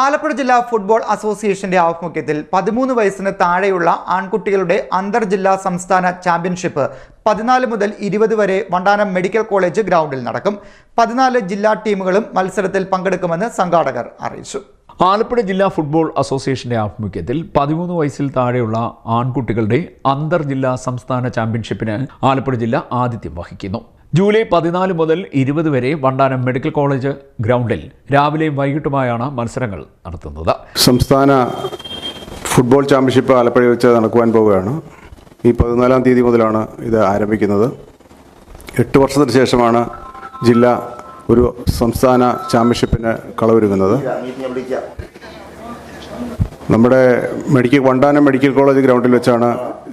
ആലപ്പുഴ ജില്ലാ ഫുട്ബോൾ അസോസിയേഷന്റെ ആഭിമുഖ്യത്തിൽ പതിമൂന്ന് വയസ്സിന് താഴെയുള്ള ആൺകുട്ടികളുടെ അന്തർ ജില്ലാ സംസ്ഥാന ചാമ്പ്യൻഷിപ്പ് പതിനാല് മുതൽ ഇരുപത് വരെ വണ്ടാനം മെഡിക്കൽ കോളേജ് ഗ്രൗണ്ടിൽ നടക്കും. പതിനാല് ജില്ലാ ടീമുകളും മത്സരത്തിൽ പങ്കെടുക്കുമെന്ന് സംഘാടകർ അറിയിച്ചു. ആലപ്പുഴ ജില്ലാ ഫുട്ബോൾ അസോസിയേഷന്റെ ആഭിമുഖ്യത്തിൽ പതിമൂന്ന് വയസ്സിൽ താഴെയുള്ള ആൺകുട്ടികളുടെ അന്തർ ജില്ലാ സംസ്ഥാന ചാമ്പ്യൻഷിപ്പിന് ആലപ്പുഴ ജില്ല ആതിഥ്യം വഹിക്കുന്നു. ജൂലൈ പതിനാല് മുതൽ ഇരുപത് വരെ വണ്ടാനം മെഡിക്കൽ കോളേജ് ഗ്രൗണ്ടിൽ രാവിലെയും വൈകിട്ടുമായാണ് മത്സരങ്ങൾ നടത്തുന്നത്. സംസ്ഥാന ഫുട്ബോൾ ചാമ്പ്യൻഷിപ്പ് ആലപ്പുഴയിൽ വെച്ച് നടക്കുവാൻ പോവുകയാണ്. ഈ പതിനാലാം തീയതി മുതലാണ് ഇത് ആരംഭിക്കുന്നത്. എട്ട് വർഷത്തിന് ശേഷമാണ് ജില്ല ഒരു സംസ്ഥാന ചാമ്പ്യൻഷിപ്പിന് കളവൊരുങ്ങുന്നത് നമ്മുടെ മെഡിക്കൽ വണ്ടാനം മെഡിക്കൽ കോളേജ് ഗ്രൗണ്ടിൽ വെച്ചാണ്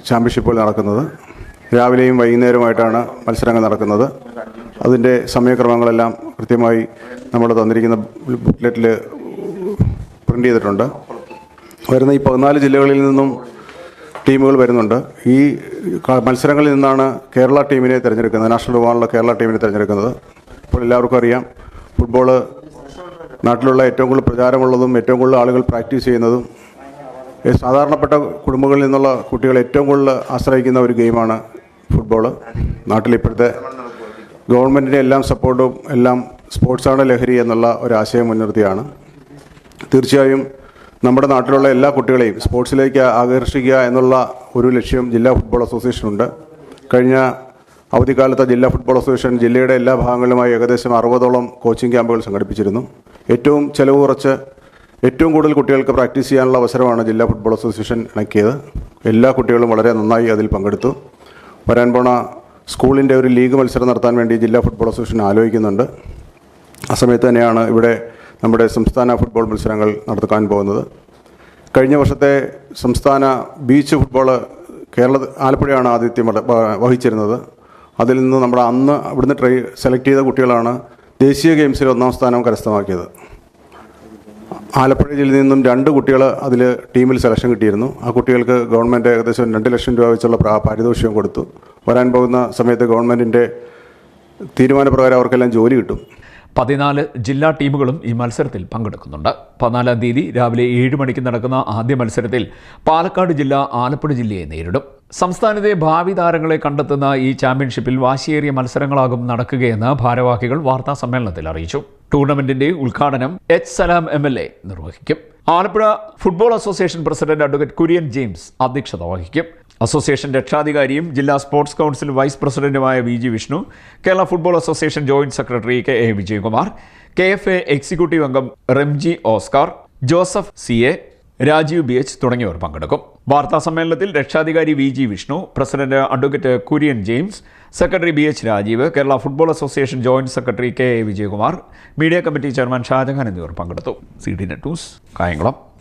ചാമ്പ്യൻഷിപ്പുകൾ നടക്കുന്നത്. രാവിലെയും വൈകുന്നേരവുമായിട്ടാണ് മത്സരങ്ങൾ നടക്കുന്നത്. അതിന്റെ സമയക്രമങ്ങളെല്ലാം കൃത്യമായി നമ്മൾ തന്നിരിക്കുന്ന ബുക്ക്ലെറ്റിൽ പ്രിന്റ് ചെയ്തിട്ടുണ്ട്. വരുന്ന ഈ പതിനാല് ജില്ലകളിൽ നിന്നും ടീമുകൾ വരുന്നുണ്ട്. ഈ മത്സരങ്ങളിൽ നിന്നാണ് കേരള ടീമിനെ തിരഞ്ഞെടുക്കുന്നത്. നാഷണൽ ഫുട്ബോളിലെ കേരള ടീമിനെ തിരഞ്ഞെടുക്കുന്നത്. ഇപ്പോൾ എല്ലാവർക്കും അറിയാം ഫുട്ബോൾ നാട്ടിലുള്ള ഏറ്റവും കൂടുതൽ പ്രചാരമുള്ളതും ഏറ്റവും കൂടുതൽ ആളുകൾ പ്രാക്ടീസ് ചെയ്യുന്നതും സാധാരണപ്പെട്ട കുടുംബങ്ങളിൽ നിന്നുള്ള കുട്ടികൾ ഏറ്റവും കൂടുതൽ ആശ്രയിക്കുന്ന ഒരു ഗെയിമാണ് ഫുട്ബോൾ നാട്ടിലിപ്പോഴത്തെ ഗവൺമെന്റിന്റെ എല്ലാം സപ്പോർട്ടും എല്ലാം സ്പോർട്സാണ് ലഹരി എന്നുള്ള ഒരാശയം മുൻനിർത്തിയാണ്. തീർച്ചയായും നമ്മുടെ നാട്ടിലുള്ള എല്ലാ കുട്ടികളെയും സ്പോർട്സിലേക്ക് ആകർഷിക്കുക എന്നുള്ള ഒരു ലക്ഷ്യം ജില്ലാ ഫുട്ബോൾ അസോസിയേഷനുണ്ട് കഴിഞ്ഞ അവധിക്കാലത്ത് ജില്ലാ ഫുട്ബോൾ അസോസിയേഷൻ ജില്ലയുടെ എല്ലാ ഭാഗങ്ങളിലുമായി ഏകദേശം അറുപതോളം കോച്ചിങ് ക്യാമ്പുകൾ സംഘടിപ്പിച്ചിരുന്നു. ഏറ്റവും ചെലവ് കുറച്ച് ഏറ്റവും കൂടുതൽ കുട്ടികൾക്ക് പ്രാക്ടീസ് ചെയ്യാനുള്ള അവസരമാണ് ജില്ലാ ഫുട്ബോൾ അസോസിയേഷൻ ഇണക്കിയത്. എല്ലാ കുട്ടികളും വളരെ നന്നായി അതിൽ പങ്കെടുത്തു. വരാൻ പോണ സ്കൂളിന്റെ ഒരു ലീഗ് മത്സരം നടത്താൻ വേണ്ടി ജില്ലാ ഫുട്ബോൾ അസോസിയേഷൻ ആലോചിക്കുന്നുണ്ട്. ആ സമയത്ത് തന്നെയാണ് ഇവിടെ നമ്മുടെ സംസ്ഥാന ഫുട്ബോൾ മത്സരങ്ങൾ നടത്താൻ പോകുന്നത്. കഴിഞ്ഞ വർഷത്തെ സംസ്ഥാന ബീച്ച് ഫുട്ബോൾ കേരള ആലപ്പുഴയാണ് ആതിഥ്യം വഹിച്ചിരുന്നത്. അതിൽ നിന്ന് നമ്മുടെ അന്ന് ഇവിടുന്ന് ട്രൈ സെലക്ട് ചെയ്ത കുട്ടികളാണ് ദേശീയ ഗെയിംസിൽ ഒന്നാം സ്ഥാനം കരസ്ഥമാക്കിയത്. ആലപ്പുഴ ജില്ലയിൽ നിന്നും രണ്ട് കുട്ടികൾ അതിൽ ടീമിൽ സെലക്ഷൻ കിട്ടിയിരുന്നു. ആ കുട്ടികൾക്ക് ഗവൺമെന്റ് ഏകദേശം രണ്ട് ലക്ഷം രൂപ വെച്ചുള്ള പ്രാ- പാരിതോഷികം കൊടുത്തു. വരാൻ പോകുന്ന സമയത്ത് ഗവൺമെന്റിന്റെ തീരുമാനപ്രകാരം അവർക്കെല്ലാം ജോലി കിട്ടും. പതിനാല് ജില്ലാ ടീമുകളും ഈ മത്സരത്തിൽ പങ്കെടുക്കുന്നുണ്ട്. പതിനാലാം തീയതി രാവിലെ ഏഴ് മണിക്ക് നടക്കുന്ന ആദ്യ മത്സരത്തിൽ പാലക്കാട് ജില്ല ആലപ്പുഴ ജില്ലയെ നേരിടും. സംസ്ഥാനത്തെ ഭാവി താരങ്ങളെ കണ്ടെത്തുന്ന ഈ ചാമ്പ്യൻഷിപ്പിൽ വാശിയേറിയ മത്സരങ്ങളാകും നടക്കുകയെന്ന് ഭാരവാഹികൾ വാർത്താ സമ്മേളനത്തിൽ അറിയിച്ചു. ടൂർണമെന്റിന്റെ ഉദ്ഘാടനം H Salam M L A നിർവഹിക്കും. Alappuzha football association president advocate Kurian James അധ്യക്ഷത വഹിക്കും. അസോസിയേഷൻ രക്ഷാധികാരിയും ജില്ലാ സ്പോർട്സ് കൗൺസിൽ വൈസ് പ്രസിഡന്റുമായ V G Vishnu Kerala football association joint secretary K A Vijayakumar K F A executive അംഗം Ramji Oscar Joseph C A Rajeev B H തുടങ്ങിയവർ പങ്കെടുക്കും. വാർത്താ സമ്മേളനത്തിൽ രക്ഷാധികാരി V G Vishnu president advocate Kurian James secretary B H Rajeev Kerala football association joint secretary K A Vijayakumar media committee chairman Shajahan എന്നിവർ പങ്കെടുത്തു. C D net news Kayamkulam.